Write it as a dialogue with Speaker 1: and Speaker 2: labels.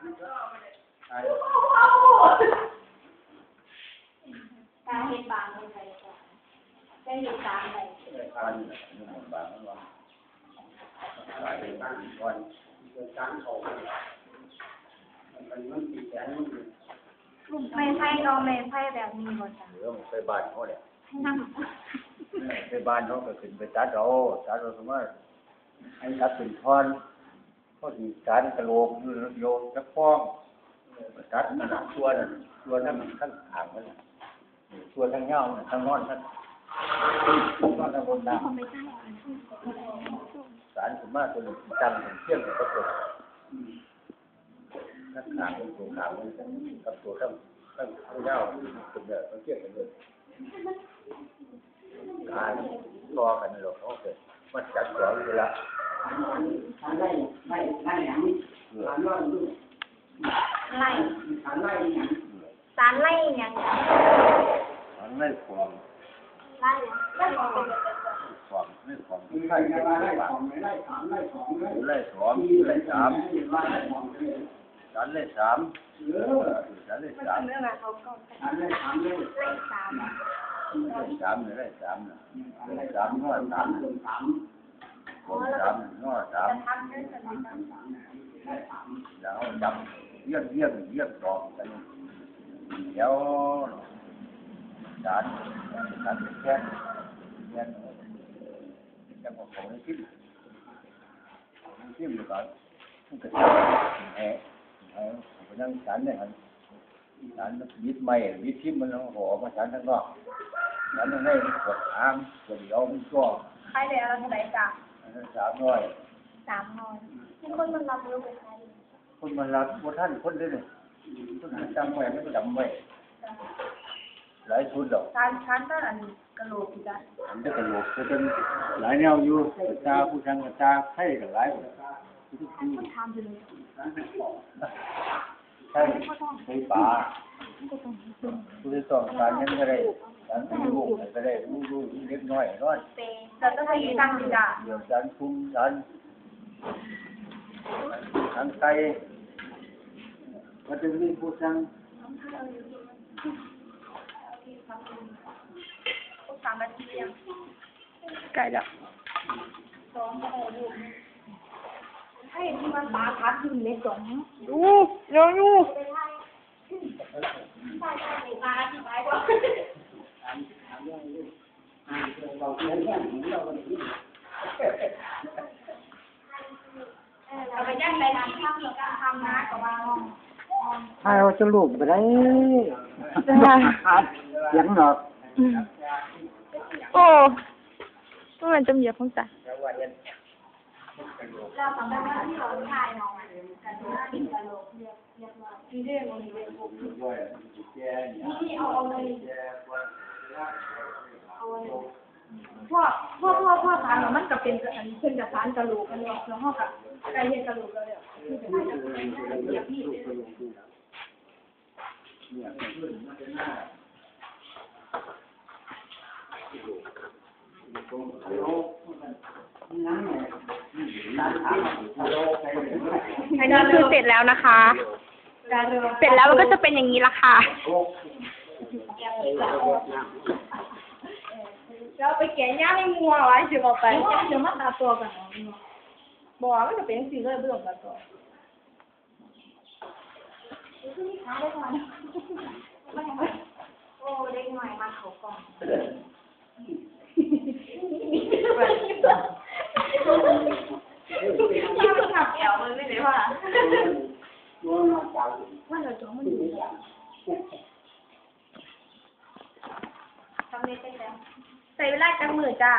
Speaker 1: การเห็นบางคนใส่ก่อนได้เห็นตามไป
Speaker 2: ทานนี่หมดบางแล้วว่าหลายเป็นวันวันการเขามันมันติดแขนมัน
Speaker 1: ไม่ไพ่นอนไม่ไพ่แบบนี้หมดจ้ะ
Speaker 2: เหลือมันไปบ้านเขาเนี่ย
Speaker 1: ให้นั่ง
Speaker 2: ไปบ้านเขาก็ขึ้นไปตัดเอาตัดเอาสมมติให้ตัดเป็นท่อน ก็ดีการกระโหลกโยนจักฟ้องตัดขนาดตัวนั่นตัวทั้งทั้งขางมันตัวทั้งเงาทั้งนอนทั้งนอนทั้งบนน้ำสารสมมาตัวหนึ่งจังเที่ยงกับตัวทั้งขางตัวขางกับตัวทั้งทั้งเงาตัวเดียวทั้งเที่ยงกันเลยการรอกันหรอกเขาเกิดมันจัดสอนเวลา
Speaker 1: ไล่ สารไล่อย่าง
Speaker 2: มันไม่ความ
Speaker 1: ไล่ไล่ของเป็น
Speaker 2: ความไม่ความใช่ใช่ไล่สองไล่สามไล่สองไล่สองไล่สามสารไล่สามสารไล่สาม
Speaker 1: เรื่องอะไรเขาก็ไล่สาม
Speaker 2: ไล่สามเลยไล่สามนะไล่สามง้อสามสามสามง้อสาม
Speaker 1: ทำได้สำเร็จ
Speaker 2: แล้วจับ เยี่ยงเยี่ยงเยี่ยงต่อกันเดี๋ยวสารสารแค่แค่จังหวะของที่ที่อยู่ก่อนมันก็จะแหะแหะผมนั่งสารเนี่ยครับสารยึดไม่ยึดทิ่มมันแล้วห่อมาสารข้างนอกสารข้างในมันกดอ้างกดเดียวมันก็
Speaker 1: ใครเลยอะไรเท่าไหร่จ้ะ
Speaker 2: อันนั้นสามร้อย
Speaker 1: สามนอนมีคนมันรับรู้ไปใคร
Speaker 2: คนมารับว่าท่านคนเด้เนี่ยคนจำไว้ไม่ก็จำไว้หลายชุดดอก
Speaker 1: ชั้นชั้นก็อันกระโหลกจ้ะ
Speaker 2: อันนี้ก็โลกจะเป็นหลายแนวอยู่กระจาผู้ชังกระจาไข่กับหลาย
Speaker 1: คนทำอยู่เลย
Speaker 2: ใช่ใช้ปลาผู้ที่ต้องการยังก็ได้การที่ลูกก็ได้ลูกลูกเล็กน้อยน้อย
Speaker 1: เตแต่ต้องไปตั้งจ้ะ
Speaker 2: เดี๋ยวจันคุ้มจัน ทั้งไก่ก็จะมีผู้ชัง
Speaker 1: สามนาทียัง
Speaker 3: ไก่แล้ว
Speaker 1: สองก็ได้ลูกให้ที่มันปลาพัดขึ้นเล็กสอง
Speaker 3: อู้เดี๋ยวอยู่
Speaker 1: เป็นไรใช่ใช่ปลาที่ไป กว่าเอาไปย่างในร้านข้าวมีการทำนะกับว่า
Speaker 2: ถ้าเราจะลูกไปได้
Speaker 3: ได้
Speaker 2: ยังหรอก
Speaker 3: อืมโอ้ก็มันจะเหยียบของจ่า
Speaker 1: เราสำหรับที่เราถ่ายน้องกันหน้าดินกระโหลกเรียบเรียบร้อยที่เรียกวันนี้เป็นผมนี่เอาเอาเลยเอาเลย พ่อพ่อพ่อพ่อทานมันก็เป็นอันเป็นกระสานกระโหลกกันเนาะแล้วห้องกับไก่เห็นกระโหลกกันเลยที่เป็นอย่างนี้
Speaker 3: อันนี้คือเสร็จแล้วนะคะ
Speaker 1: การเรือ
Speaker 3: เสร็จแล้วมันก็จะเป็นอย่างนี้ละค่ะ
Speaker 1: เราไปแกะย่างให้งัวไว้สิบอกไปเดี๋ยวมาตาตัวกันเนาะบอกว่ามันจะเป็นสีเลยเบื่อกันตัวโอ้เด็กหน่อยมาเขากล่องยังขับแอวมันไม่ได้ว่าว่าเราจ้องมันอยู่ทำเน็ ตั้งมือจ้า